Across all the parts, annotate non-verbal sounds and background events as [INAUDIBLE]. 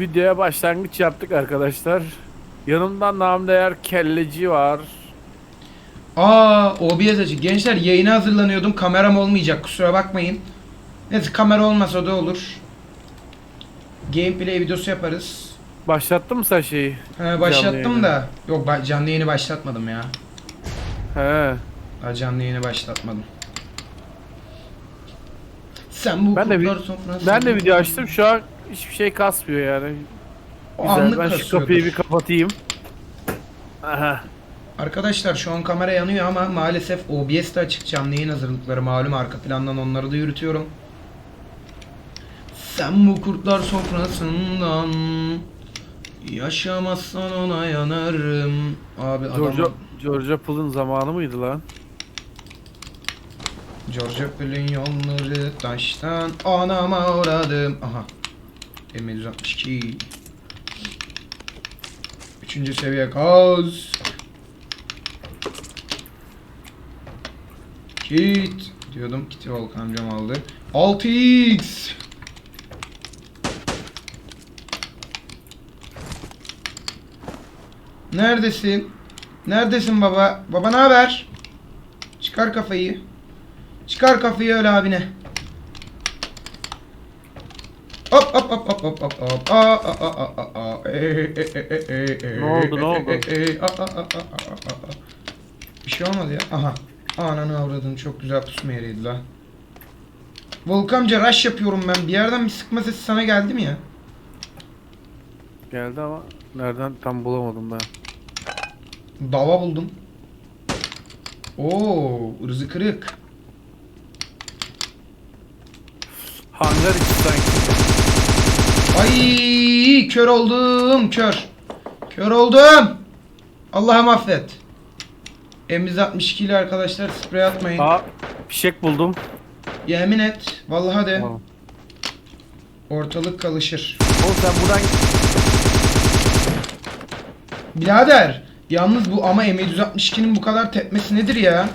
Videoya başlangıç yaptık arkadaşlar. Yanımda namdeğer kelleci var. Aa OBS açık. Gençler yayına hazırlanıyordum. Kameram olmayacak kusura bakmayın. Neyse kamera olmasa da olur. Gameplay videosu yaparız. Başlattın mı sen şeyi? He, başlattım da. Yok ba- canlı yayını başlatmadım ya. He. Daha canlı yayını başlatmadım. Sen bu Ben de, vi- sofrası- ben de video açtım. Şu an hiçbir şey kasmıyor yani. O Güzel. anlık Ben şu kasıyordur. kapıyı bir kapatayım. Aha. Arkadaşlar şu an kamera yanıyor ama maalesef OBS de açık canlı yayın hazırlıkları malum arka plandan onları da yürütüyorum. Sen bu kurtlar sofrasından yaşamazsan ona yanarım. Abi adam George, George Apple'ın zamanı mıydı lan? George Apple'in yolları taştan anama uğradım. Aha. M162. Üçüncü seviye gaz. Kit. Diyordum kiti Volkan amcam aldı. 6x. Neredesin? Neredesin baba? Baba ne haber? Çıkar kafayı. Çıkar kafayı öyle abine. Hop hop hop hop hop hop hop. Aa, aa, aa, aa, aa. Ee, e, e, e, e, e, Ne oldu, ne oldu? Bir şey olmadı ya. Aha. Ananı avradın çok güzel pusma yeriydi la. Volkamca rush yapıyorum ben. Bir yerden bir sıkma sesi sana geldi mi ya? Geldi ama nereden tam bulamadım ben. Dava buldum. Oo, ırzı kırık. Hangar içi sanki. Ay kör oldum kör. Kör oldum. Allah'ım affet. M162 ile arkadaşlar sprey atmayın. Aa fişek buldum. Yemin et. Vallahi. Tamam. Ortalık kalışır. Oğlum sen buradan Birader. Yalnız bu ama M762'nin bu kadar tepmesi nedir ya?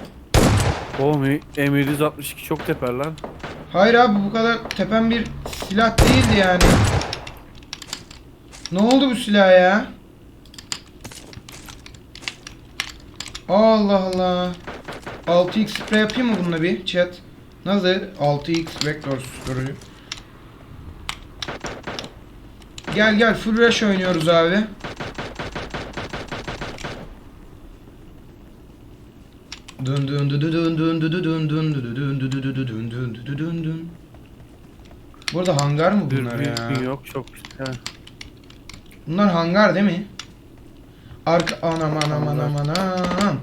Oğlum M762 çok teper lan. Hayır abi bu kadar tepen bir silah değildi yani. Ne oldu bu silah ya? Allah Allah. 6x sprey yapayım mı bununla bir chat? Nasıl? 6x vektör susturucu. Gel gel full rush oynuyoruz abi. Dün dün dün dün dün dün dün dün dün dün dün dün dün dün. Burada hangar mı bunlar ya? yok çok. He. Bunlar hangar değil mi? Arka anam anam anam anam.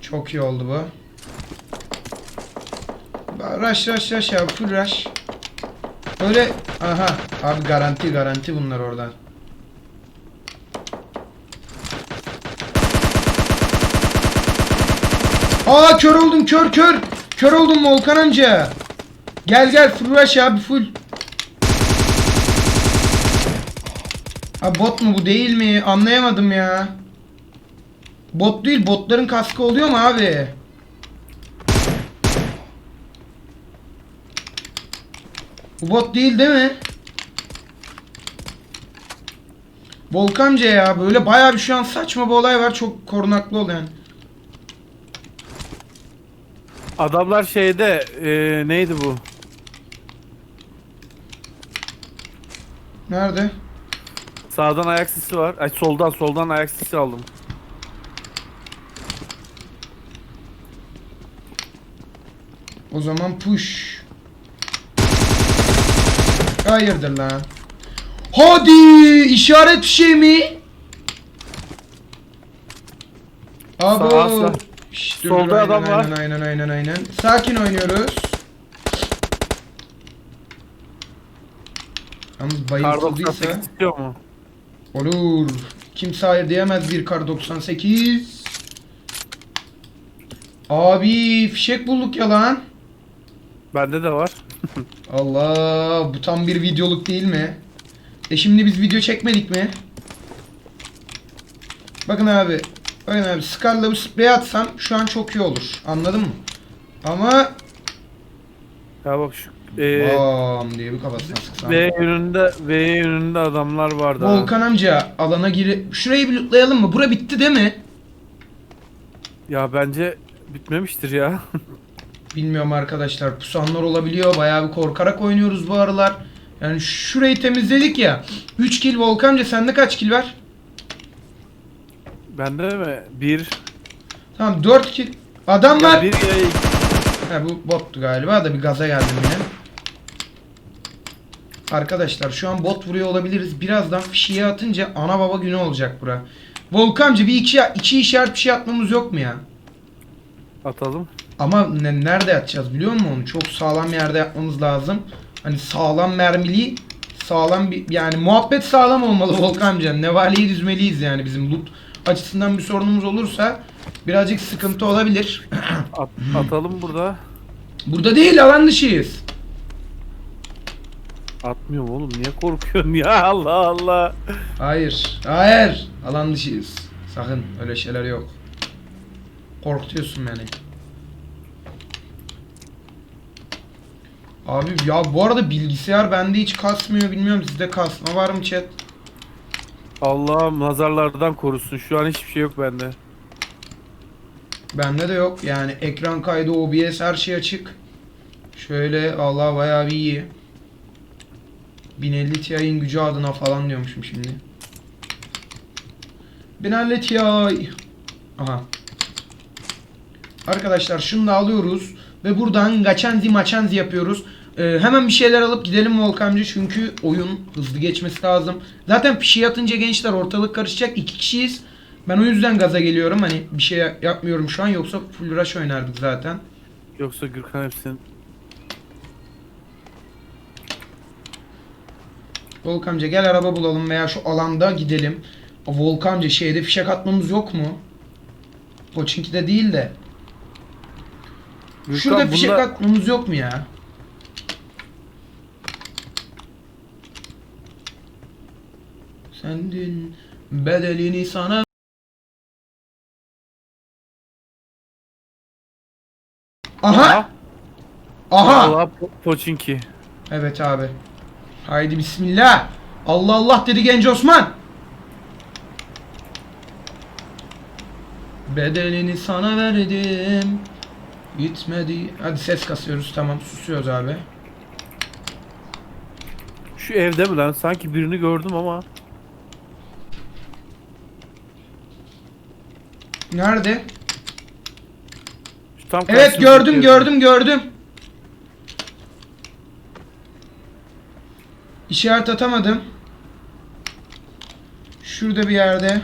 Çok iyi oldu bu. Rush rush rush ya full rush. Böyle aha abi garanti garanti bunlar oradan. Aa kör oldum kör kör. Kör oldum Volkan amca. Gel gel full rush abi full. Ha bot mu bu değil mi? Anlayamadım ya. Bot değil botların kaskı oluyor mu abi? Bu bot değil değil mi? Volkanca ya böyle bayağı bir şu an saçma bir olay var çok korunaklı ol yani. Adamlar şeyde e, neydi bu? Nerede? Sağdan ayak sesi var. Ay soldan soldan ayak sesi aldım. O zaman push. Hayırdır lan? Hadi işaret şey mi? Abo. Sağ, sağ. Şşt, dur, Solda aynen, adam var. Aynen aynen aynen aynen. Sakin oynuyoruz. Yalnız Kar bayıltıldıysa 98 istiyor mu? Olur. Kimse hayır diyemez bir kar 98. Abi fişek bulduk ya lan. Bende de var. [LAUGHS] Allah bu tam bir videoluk değil mi? E şimdi biz video çekmedik mi? Bakın abi. Bakın abi Scar'la bir sprey atsam şu an çok iyi olur. Anladın mı? Ama Ya bak şu Ee, Bam diye bir kafasına sıksam. V yönünde V yönünde adamlar vardı. Volkan amca alana giri... Şurayı bir lootlayalım mı? Bura bitti değil mi? Ya bence bitmemiştir ya. [LAUGHS] Bilmiyorum arkadaşlar. Pusanlar olabiliyor. Bayağı bir korkarak oynuyoruz bu aralar. Yani şurayı temizledik ya. 3 kill Volkan amca sende kaç kill var? Bende mi? Bir. Tamam 4 kill. Adam Ya var. bir ya Ha, bu bottu galiba da bir gaza geldim yine. Arkadaşlar şu an bot vuruyor olabiliriz. Birazdan fişiğe atınca ana baba günü olacak bura. Volkancı bir iki, iki işaret bir şey atmamız yok mu ya? atalım. Ama ne, nerede yatacağız biliyor musun onu? Çok sağlam yerde yapmamız lazım. Hani sağlam mermili, sağlam bir yani muhabbet sağlam olmalı [LAUGHS] Volkan amca. Nevaleyi düzmeliyiz yani bizim loot açısından bir sorunumuz olursa birazcık sıkıntı olabilir. At, atalım burada. Burada değil alan dışıyız. Atmıyorum oğlum niye korkuyorsun ya [LAUGHS] Allah Allah. Hayır. Hayır. Alan dışıyız. Sakın öyle şeyler yok. Korkutuyorsun beni. Abi ya bu arada bilgisayar bende hiç kasmıyor bilmiyorum sizde kasma var mı chat? Allah'ım nazarlardan korusun. Şu an hiçbir şey yok bende. Bende de yok yani ekran kaydı OBS her şey açık. Şöyle Allah bayağı bir iyi. 1050 Ti'nin gücü adına falan diyormuşum şimdi. 1050 Ti. Aha. Arkadaşlar şunu da alıyoruz ve buradan gaçenzi maçenzi yapıyoruz. Ee, hemen bir şeyler alıp gidelim Volkancı çünkü oyun hızlı geçmesi lazım. Zaten pişi atınca gençler ortalık karışacak. iki kişiyiz. Ben o yüzden gaza geliyorum. Hani bir şey yapmıyorum şu an yoksa full rush oynardık zaten. Yoksa Gürkan hepsini Volkancı gel araba bulalım veya şu alanda gidelim. O Volkancı şeyde fişek atmamız yok mu? Pochinki'de değil de. Gürkan, Şurada fişek bunda- atmamız yok mu ya? Sendin bedelini sana Aha! Allah po- Poçinki. Evet abi. Haydi bismillah. Allah Allah dedi genç Osman. Bedelini sana verdim. Gitmedi. Hadi ses kasıyoruz tamam susuyoruz abi. Şu evde mi lan? Sanki birini gördüm ama. Nerede? Şu tam Evet karşımızdaki gördüm evde. gördüm gördüm. İşaret atamadım. Şurada bir yerde.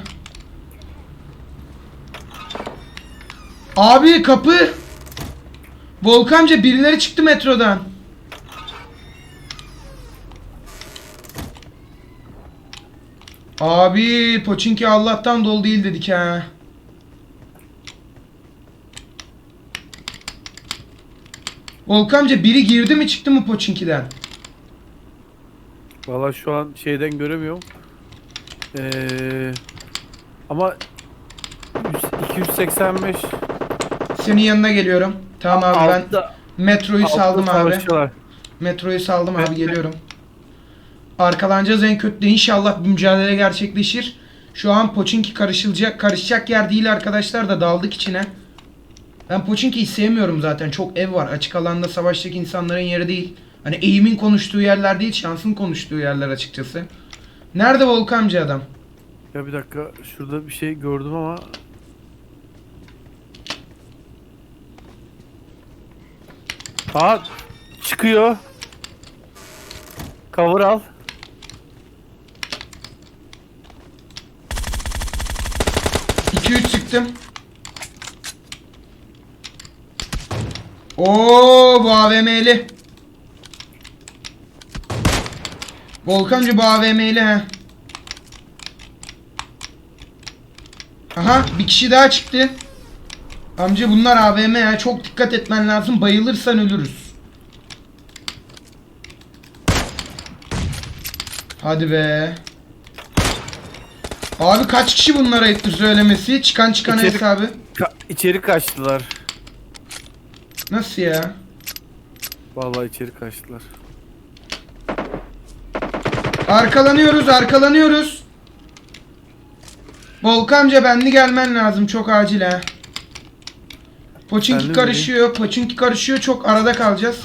Abi kapı. Volkanca birileri çıktı metrodan. Abi Poçinki Allah'tan dolu değil dedik ha. Volkanca biri girdi mi çıktı mı Poçinki'den? Valla şu an şeyden göremiyorum. Ee, ama 100 285 Senin yanına geliyorum. Tamam abi ben altta, metroyu altta saldım abi. Metroyu saldım abi geliyorum. Arkalanacağız en kötü de inşallah bir mücadele gerçekleşir. Şu an Poçinki karışılacak, karışacak yer değil arkadaşlar da daldık içine. Ben Poçinki'yi sevmiyorum zaten. Çok ev var. Açık alanda savaşacak insanların yeri değil. Hani eğimin konuştuğu yerler değil, şansın konuştuğu yerler açıkçası. Nerede Volkancı adam? Ya bir dakika şurada bir şey gördüm ama Aa çıkıyor. Cover al. İki üç çıktım. Oo bu AVM'li. Volkancı bu AVM'li ha. Aha bir kişi daha çıktı. Amca bunlar AVM ya çok dikkat etmen lazım bayılırsan ölürüz. Hadi be. Abi kaç kişi bunlara etti söylemesi? Çıkan çıkan İçeri- hesabı. Ka- içeri kaçtılar. Nasıl ya? Vallahi içeri kaçtılar. Arkalanıyoruz, arkalanıyoruz. Volkanca benli gelmen lazım çok acil ha. Poçinki karışıyor, Poçinki karışıyor. Çok arada kalacağız.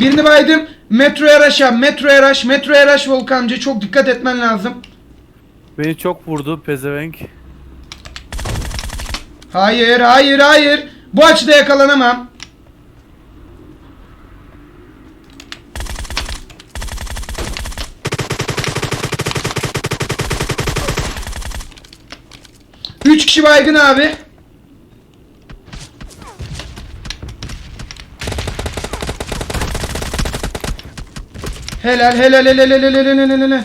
Birini baydım. Metroya raşa, metroya raş, metroya raş Volkanca. Çok dikkat etmen lazım. Beni çok vurdu pezevenk. Hayır, hayır, hayır. Bu açıda yakalanamam. Üç kişi baygın abi. Helal helal helal helal helal helal helal.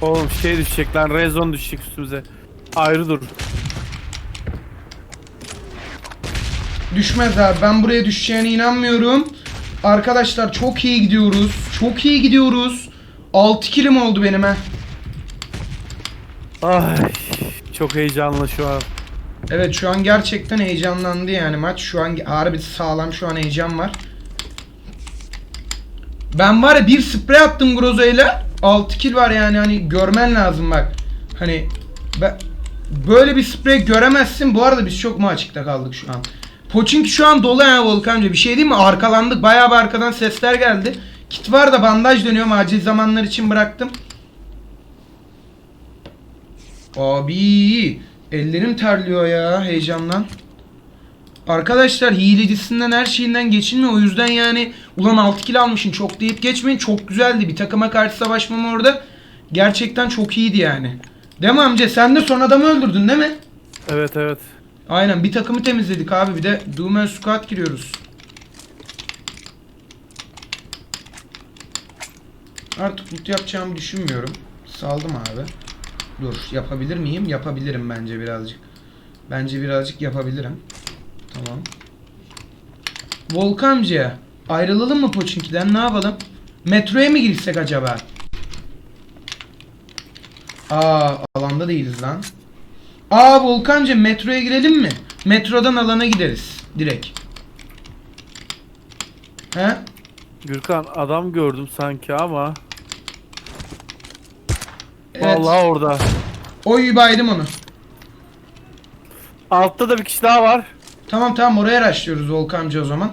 Oğlum şey düşecek lan rezon düşecek üstümüze. Ayrı dur. Düşmez abi. Ben buraya düşeceğine inanmıyorum. Arkadaşlar çok iyi gidiyoruz. Çok iyi gidiyoruz. 6 kilim oldu benim ha. Ay çok heyecanlı şu an. Evet şu an gerçekten heyecanlandı yani maç. Şu an harbi sağlam şu an heyecan var. Ben var ya bir sprey attım Grozo'yla. 6 kill var yani hani görmen lazım bak. Hani ben, böyle bir sprey göremezsin. Bu arada biz çok mu açıkta kaldık şu an. Poçink şu an dolu ya Volkanca. Bir şey değil mi? Arkalandık. Bayağı bir arkadan sesler geldi. Kit var da bandaj dönüyorum. Acil zamanlar için bıraktım. Abi ellerim terliyor ya heyecandan. Arkadaşlar hilecisinden her şeyinden geçilmiyor. O yüzden yani ulan 6 kill almışsın çok deyip geçmeyin. Çok güzeldi. Bir takıma karşı savaşmam orada. Gerçekten çok iyiydi yani. Değil mi amca? Sen de son adamı öldürdün değil mi? Evet evet. Aynen bir takımı temizledik abi. Bir de Doom Squad giriyoruz. Artık loot yapacağımı düşünmüyorum. Saldım abi. Dur yapabilir miyim? Yapabilirim bence birazcık. Bence birazcık yapabilirim. Tamam. Volkancı'ya ayrılalım mı Poçinki'den ne yapalım? Metroya mı girsek acaba? Aa alanda değiliz lan. Aa Volkancı metroya girelim mi? Metrodan alana gideriz. Direkt. He? Gürkan adam gördüm sanki ama. Evet. Vallahi orada. Oy baydım onu. Altta da bir kişi daha var. Tamam tamam oraya araştırıyoruz Volkancı o zaman.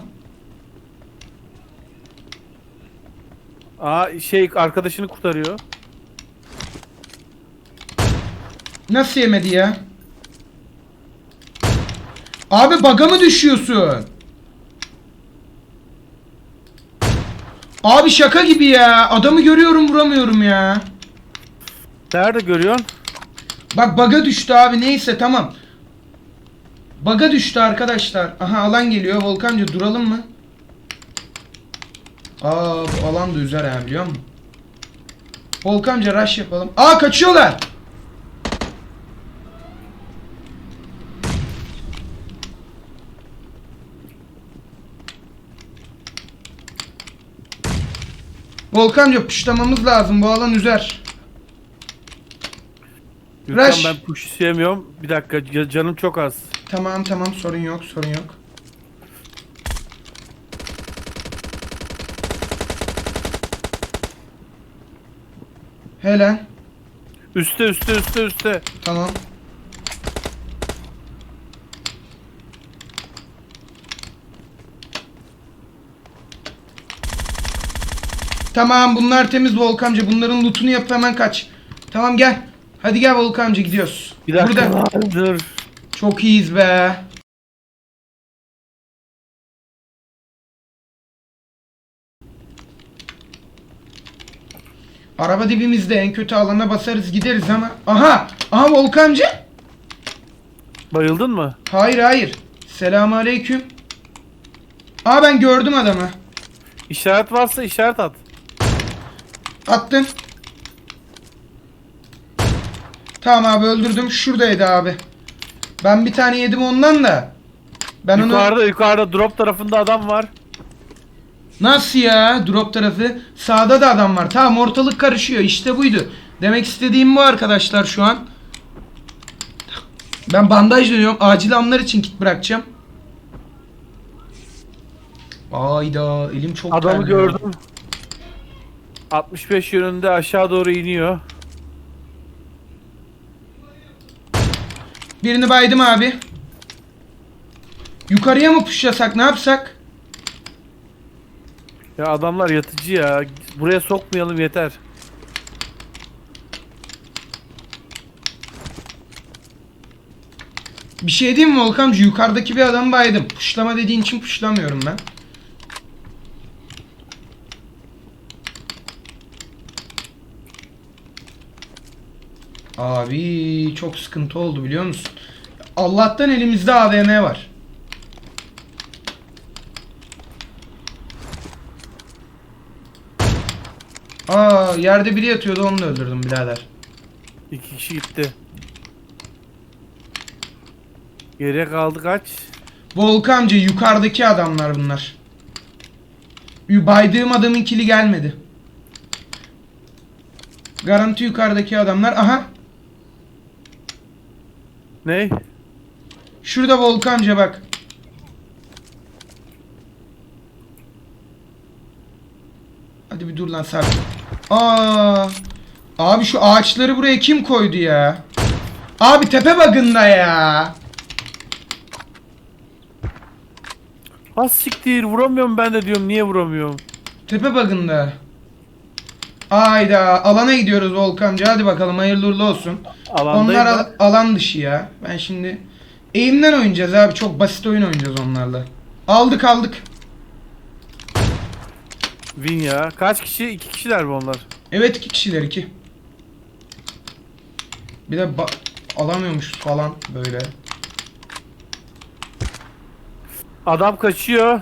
Aa şey arkadaşını kurtarıyor. Nasıl yemedi ya? Abi baga mı düşüyorsun? Abi şaka gibi ya. Adamı görüyorum vuramıyorum ya. Nerede görüyorsun? Bak baga düştü abi neyse tamam. Baga düştü arkadaşlar. Aha alan geliyor. Volkancı duralım mı? Aa bu alan da üzer ha biliyor musun? Volkancı rush yapalım. Aa kaçıyorlar. Volkancı puşlamamız lazım. Bu alan üzer. Gürkan Rush. ben push sevmiyorum. Bir dakika ca- canım çok az. Tamam tamam sorun yok sorun yok. Helal. Üste üste üste üste. Tamam. Tamam bunlar temiz Volkancı. Bunların lootunu yap hemen kaç. Tamam gel. Hadi gel Volkancı gidiyoruz. Bir dakika Burada. lan, dur. Çok iyiyiz be. Araba dibimizde en kötü alana basarız gideriz ama. Aha! Aha Volkancı. Bayıldın mı? Hayır hayır. Selamun aleyküm. Aa ben gördüm adamı. İşaret varsa işaret at. Attım. Tamam abi öldürdüm. Şuradaydı abi. Ben bir tane yedim ondan da. Ben onu... yukarıda yukarıda drop tarafında adam var. Nasıl ya? Drop tarafı. Sağda da adam var. Tamam ortalık karışıyor. İşte buydu. Demek istediğim bu arkadaşlar şu an. Ben bandaj dönüyorum. Acil anlar için kit bırakacağım. Ayda elim çok Adamı terliyor. gördüm. 65 yönünde aşağı doğru iniyor. Birini baydım abi. Yukarıya mı pushlasak ne yapsak? Ya adamlar yatıcı ya. Buraya sokmayalım yeter. Bir şey diyeyim mi Volkancı? Yukarıdaki bir adam baydım. Puşlama dediğin için puşlamıyorum ben. Abi çok sıkıntı oldu biliyor musun? Allah'tan elimizde AVM var. Aa yerde biri yatıyordu onu da öldürdüm birader. İki kişi gitti. Geriye kaldı kaç? Volkancı yukarıdaki adamlar bunlar. Baydığım adamın kili gelmedi. Garanti yukarıdaki adamlar. Aha. Ne? Şurada Volkancı bak. Hadi bir dur lan Sarp. Aa. Abi şu ağaçları buraya kim koydu ya? Abi tepe bagında ya. Az siktir vuramıyorum ben de diyorum niye vuramıyorum? Tepe bagında. Ayda alana gidiyoruz Volkancı. Hadi bakalım hayırlı uğurlu olsun. Alandayım Onlar ben. al- alan dışı ya. Ben şimdi eğimden oynayacağız abi. Çok basit oyun oynayacağız onlarla. Aldık aldık. Win ya. Kaç kişi? İki kişiler mi onlar? Evet iki kişiler iki. Bir de ba- alamıyormuşuz falan böyle. Adam kaçıyor.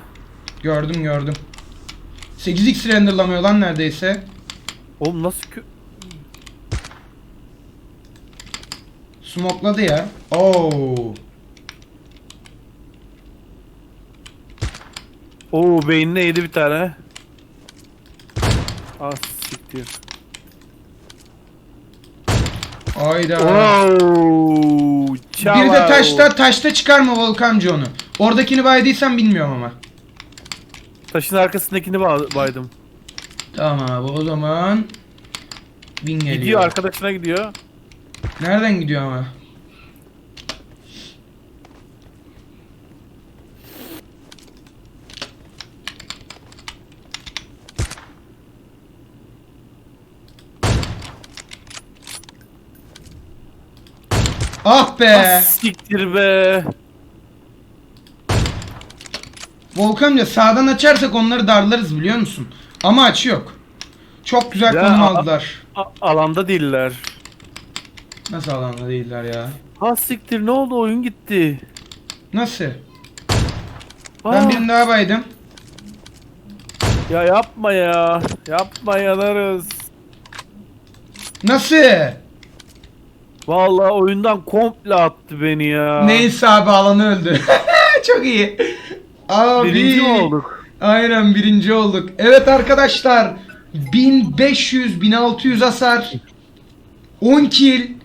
Gördüm gördüm. 8x renderlamıyor lan neredeyse. Oğlum nasıl kö... Smokladı ya. Oo. Oo beynine yedi bir tane. Az siktir. Ayda. Oo, Bir de taşta taşta çıkarma Volkancı onu. Oradakini baydıysan bilmiyorum ama. Taşın arkasındakini ba- baydım. Tamam abi o zaman Win geliyor. Gidiyor arkadaşına gidiyor. Nereden gidiyor ama? Ah be! Az siktir be. Volkanca sağdan açarsak onları darlarız biliyor musun? Ama açı yok. Çok güzel Ya, konum a- aldılar. A- alanda değiller. Nasıl alanda değiller ya? Siktir ne oldu oyun gitti. Nasıl? Aa, Ben birini daha baydım. Ya yapma ya. Yapma yanarız. Nasıl? Vallahi oyundan komple attı beni ya. Neyse abi alanı öldü. [LAUGHS] Çok iyi. Abi. Birinci mi olduk? Aynen birinci olduk. Evet arkadaşlar. 1500 1600 hasar. 10 kill.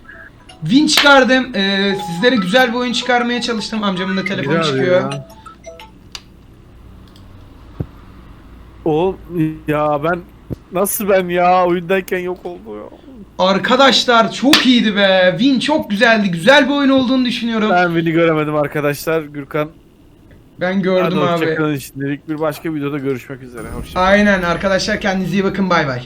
Win çıkardım. Ee, sizlere güzel bir oyun çıkarmaya çalıştım. Amcamın da telefonu Güzel çıkıyor. ya. Oğlum ya ben nasıl ben ya oyundayken yok oldu ya. Arkadaşlar çok iyiydi be. Win çok güzeldi. Güzel bir oyun olduğunu düşünüyorum. Ben, Ben beni göremedim arkadaşlar. Gürkan gördüm hadi abi. hoşçakalın şimdilik. Bir başka videoda görüşmek üzere. Hoşçakalın. Aynen arkadaşlar kendinize iyi bakın. Bay bay.